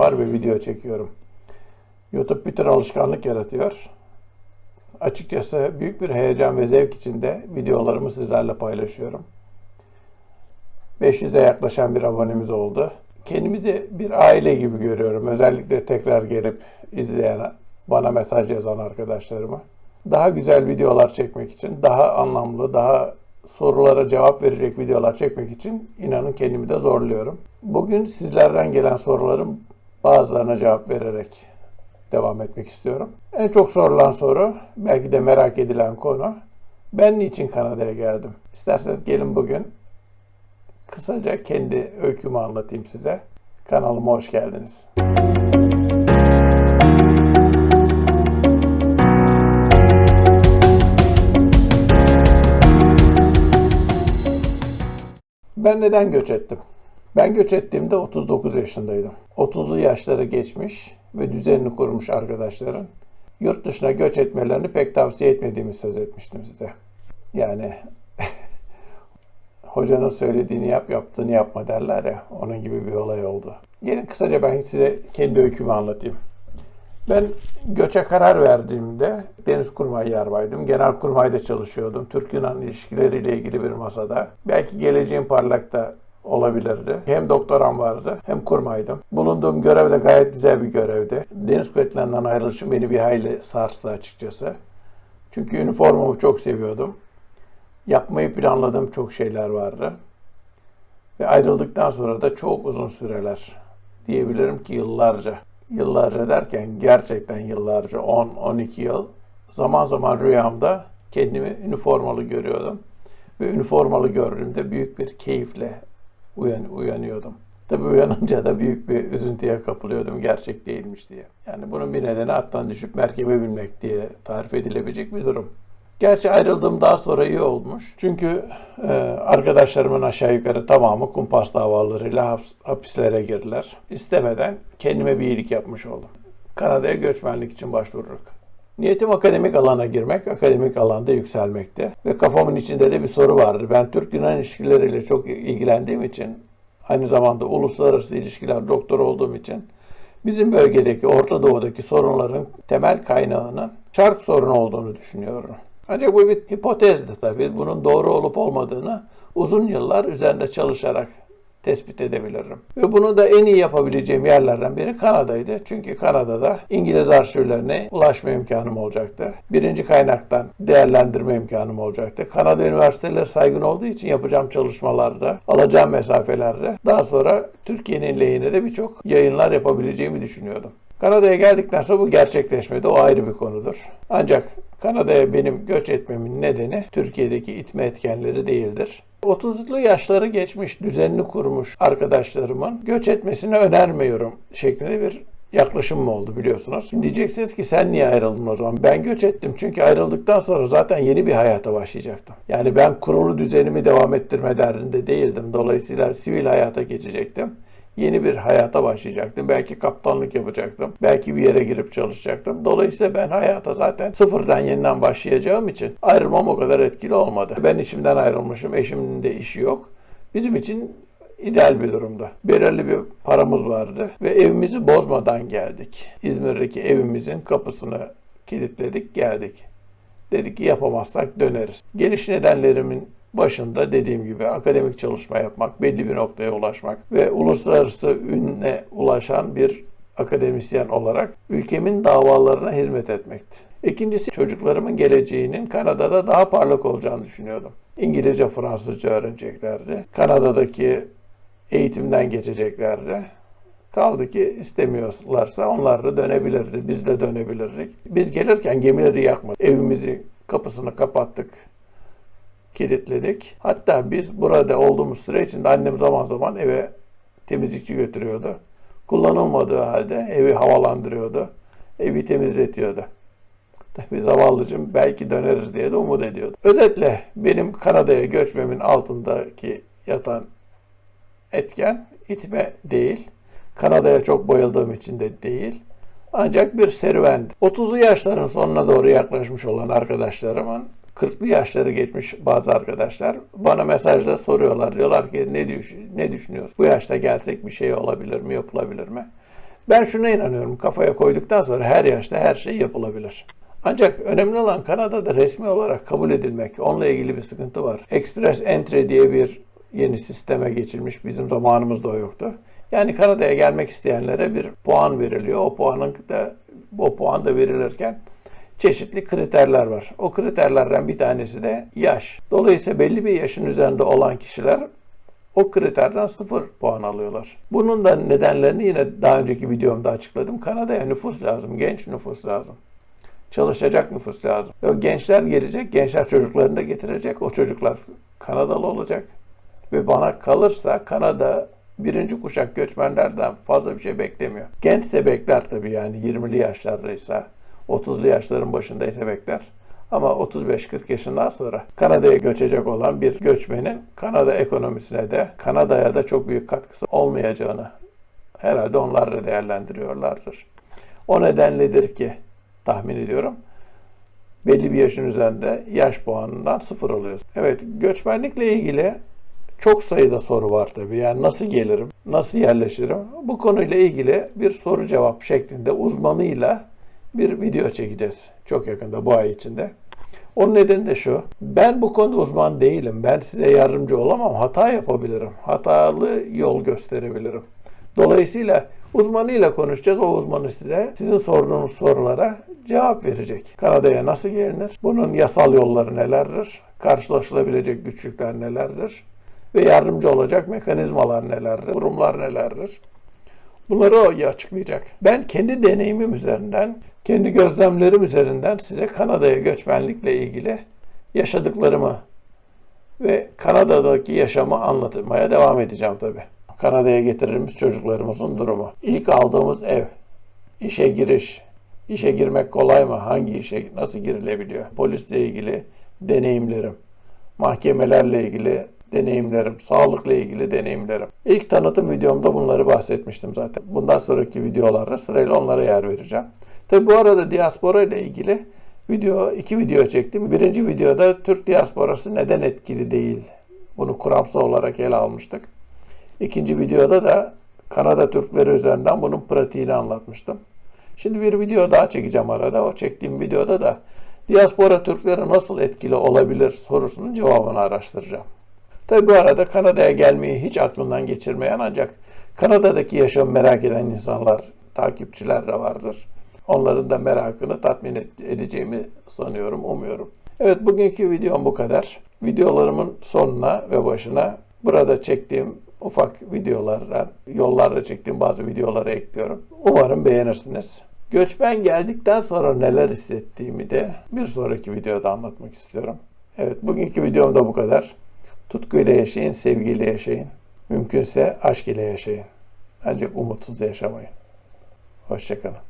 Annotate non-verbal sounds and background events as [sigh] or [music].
var ve video çekiyorum. YouTube bir tür alışkanlık yaratıyor. Açıkçası büyük bir heyecan ve zevk içinde videolarımı sizlerle paylaşıyorum. 500'e yaklaşan bir abonemiz oldu. Kendimizi bir aile gibi görüyorum. Özellikle tekrar gelip izleyen, bana mesaj yazan arkadaşlarımı. Daha güzel videolar çekmek için, daha anlamlı, daha sorulara cevap verecek videolar çekmek için inanın kendimi de zorluyorum. Bugün sizlerden gelen soruların bazılarına cevap vererek devam etmek istiyorum. En çok sorulan soru, belki de merak edilen konu, ben niçin Kanada'ya geldim? İsterseniz gelin bugün kısaca kendi öykümü anlatayım size. Kanalıma hoş geldiniz. Ben neden göç ettim? Ben göç ettiğimde 39 yaşındaydım. 30'lu yaşları geçmiş ve düzenini kurmuş arkadaşların yurt dışına göç etmelerini pek tavsiye etmediğimi söz etmiştim size. Yani [laughs] hocanın söylediğini yap, yaptığını yapma derler ya. Onun gibi bir olay oldu. Gelin kısaca ben size kendi öykümü anlatayım. Ben göçe karar verdiğimde deniz kurmay yarbaydım. Genel kurmayda çalışıyordum. Türk-Yunan ilişkileriyle ilgili bir masada. Belki geleceğim parlakta olabilirdi. Hem doktoram vardı hem kurmaydım. Bulunduğum görev de gayet güzel bir görevdi. Deniz kuvvetlerinden ayrılışım beni bir hayli sarstı açıkçası. Çünkü üniformamı çok seviyordum. Yapmayı planladığım çok şeyler vardı. Ve ayrıldıktan sonra da çok uzun süreler diyebilirim ki yıllarca yıllarca derken gerçekten yıllarca 10-12 yıl zaman zaman rüyamda kendimi üniformalı görüyordum. Ve üniformalı gördüğümde büyük bir keyifle uyan, uyanıyordum. Tabi uyanınca da büyük bir üzüntüye kapılıyordum gerçek değilmiş diye. Yani bunun bir nedeni attan düşüp merkebe binmek diye tarif edilebilecek bir durum. Gerçi ayrıldığım daha sonra iyi olmuş. Çünkü e, arkadaşlarımın aşağı yukarı tamamı kumpas davalarıyla hapislere girdiler. İstemeden kendime bir iyilik yapmış oldum. Kanada'ya göçmenlik için başvururuk. Niyetim akademik alana girmek, akademik alanda yükselmekte. Ve kafamın içinde de bir soru vardı. Ben Türk-Yunan ilişkileriyle çok ilgilendiğim için, aynı zamanda uluslararası ilişkiler doktor olduğum için, bizim bölgedeki, Orta Doğu'daki sorunların temel kaynağının şark sorunu olduğunu düşünüyorum. Ancak bu bir hipotezdi tabii. Bunun doğru olup olmadığını uzun yıllar üzerinde çalışarak tespit edebilirim. Ve bunu da en iyi yapabileceğim yerlerden biri Kanada'ydı. Çünkü Kanada'da İngiliz arşivlerine ulaşma imkanım olacaktı. Birinci kaynaktan değerlendirme imkanım olacaktı. Kanada üniversiteleri saygın olduğu için yapacağım çalışmalarda, alacağım mesafelerde daha sonra Türkiye'nin lehine de birçok yayınlar yapabileceğimi düşünüyordum. Kanada'ya geldikten sonra bu gerçekleşmedi. O ayrı bir konudur. Ancak Kanada'ya benim göç etmemin nedeni Türkiye'deki itme etkenleri değildir. 30'lu yaşları geçmiş, düzenini kurmuş arkadaşlarımın göç etmesini önermiyorum şeklinde bir yaklaşımım oldu biliyorsunuz. Şimdi diyeceksiniz ki sen niye ayrıldın o zaman? Ben göç ettim çünkü ayrıldıktan sonra zaten yeni bir hayata başlayacaktım. Yani ben kurulu düzenimi devam ettirme derdinde değildim. Dolayısıyla sivil hayata geçecektim yeni bir hayata başlayacaktım. Belki kaptanlık yapacaktım. Belki bir yere girip çalışacaktım. Dolayısıyla ben hayata zaten sıfırdan yeniden başlayacağım için ayrılmam o kadar etkili olmadı. Ben işimden ayrılmışım. Eşimin de işi yok. Bizim için ideal bir durumda. Belirli bir paramız vardı ve evimizi bozmadan geldik. İzmir'deki evimizin kapısını kilitledik, geldik. Dedik ki yapamazsak döneriz. Geliş nedenlerimin başında dediğim gibi akademik çalışma yapmak, belli bir noktaya ulaşmak ve uluslararası ünle ulaşan bir akademisyen olarak ülkemin davalarına hizmet etmekti. İkincisi çocuklarımın geleceğinin Kanada'da daha parlak olacağını düşünüyordum. İngilizce, Fransızca öğreneceklerdi. Kanada'daki eğitimden geçeceklerdi. Kaldı ki istemiyorlarsa onlar da dönebilirdi. Biz de dönebilirdik. Biz gelirken gemileri yakmadık. Evimizi kapısını kapattık kilitledik. Hatta biz burada olduğumuz süre içinde annem zaman zaman eve temizlikçi götürüyordu. Kullanılmadığı halde evi havalandırıyordu. Evi temizletiyordu. Tabii zavallıcım belki döneriz diye de umut ediyordu. Özetle benim Kanada'ya göçmemin altındaki yatan etken itme değil. Kanada'ya çok bayıldığım için de değil. Ancak bir serüvendi. 30'lu yaşların sonuna doğru yaklaşmış olan arkadaşlarımın 40'lı yaşları geçmiş bazı arkadaşlar bana mesajda soruyorlar. Diyorlar ki ne, düş ne düşünüyorsun? Bu yaşta gelsek bir şey olabilir mi, yapılabilir mi? Ben şuna inanıyorum. Kafaya koyduktan sonra her yaşta her şey yapılabilir. Ancak önemli olan Kanada'da resmi olarak kabul edilmek. Onunla ilgili bir sıkıntı var. Express Entry diye bir yeni sisteme geçilmiş. Bizim zamanımızda o yoktu. Yani Kanada'ya gelmek isteyenlere bir puan veriliyor. O puanın da o puan da verilirken çeşitli kriterler var. O kriterlerden bir tanesi de yaş. Dolayısıyla belli bir yaşın üzerinde olan kişiler o kriterden sıfır puan alıyorlar. Bunun da nedenlerini yine daha önceki videomda açıkladım. Kanada'ya nüfus lazım, genç nüfus lazım. Çalışacak nüfus lazım. Gençler gelecek, gençler çocuklarını da getirecek. O çocuklar Kanadalı olacak. Ve bana kalırsa Kanada birinci kuşak göçmenlerden fazla bir şey beklemiyor. Gençse bekler tabii yani 20'li yaşlardaysa, 30'lu yaşların başındaysa bekler. Ama 35-40 yaşından sonra Kanada'ya göçecek olan bir göçmenin Kanada ekonomisine de Kanada'ya da çok büyük katkısı olmayacağını herhalde onlar da değerlendiriyorlardır. O nedenledir ki tahmin ediyorum belli bir yaşın üzerinde yaş puanından sıfır alıyoruz. Evet göçmenlikle ilgili çok sayıda soru var tabii. Yani nasıl gelirim, nasıl yerleşirim? Bu konuyla ilgili bir soru cevap şeklinde uzmanıyla bir video çekeceğiz. Çok yakında bu ay içinde. Onun nedeni de şu. Ben bu konuda uzman değilim. Ben size yardımcı olamam. Hata yapabilirim. Hatalı yol gösterebilirim. Dolayısıyla uzmanıyla konuşacağız. O uzmanı size sizin sorduğunuz sorulara cevap verecek. Kanada'ya nasıl gelinir? Bunun yasal yolları nelerdir? Karşılaşılabilecek güçlükler nelerdir? Ve yardımcı olacak mekanizmalar nelerdir? Kurumlar nelerdir? Bunları o açıklayacak. Ben kendi deneyimim üzerinden, kendi gözlemlerim üzerinden size Kanada'ya göçmenlikle ilgili yaşadıklarımı ve Kanada'daki yaşamı anlatmaya devam edeceğim tabii. Kanada'ya getirilmiş çocuklarımızın durumu. İlk aldığımız ev, işe giriş, işe girmek kolay mı? Hangi işe nasıl girilebiliyor? Polisle ilgili deneyimlerim, mahkemelerle ilgili deneyimlerim, sağlıkla ilgili deneyimlerim. İlk tanıtım videomda bunları bahsetmiştim zaten. Bundan sonraki videolarda sırayla onlara yer vereceğim. Tabi bu arada diaspora ile ilgili video, iki video çektim. Birinci videoda Türk diasporası neden etkili değil? Bunu kuramsal olarak ele almıştık. İkinci videoda da Kanada Türkleri üzerinden bunun pratiğini anlatmıştım. Şimdi bir video daha çekeceğim arada. O çektiğim videoda da diaspora Türkleri nasıl etkili olabilir sorusunun cevabını araştıracağım. Tabi bu arada Kanada'ya gelmeyi hiç aklından geçirmeyen ancak Kanada'daki yaşamı merak eden insanlar, takipçiler de vardır. Onların da merakını tatmin edeceğimi sanıyorum, umuyorum. Evet bugünkü videom bu kadar. Videolarımın sonuna ve başına burada çektiğim ufak videolardan, yollarda çektiğim bazı videoları ekliyorum. Umarım beğenirsiniz. Göçmen geldikten sonra neler hissettiğimi de bir sonraki videoda anlatmak istiyorum. Evet bugünkü videom da bu kadar. Tutkuyla yaşayın, sevgiyle yaşayın. Mümkünse aşk ile yaşayın. Ancak umutsuz yaşamayın. Hoşçakalın.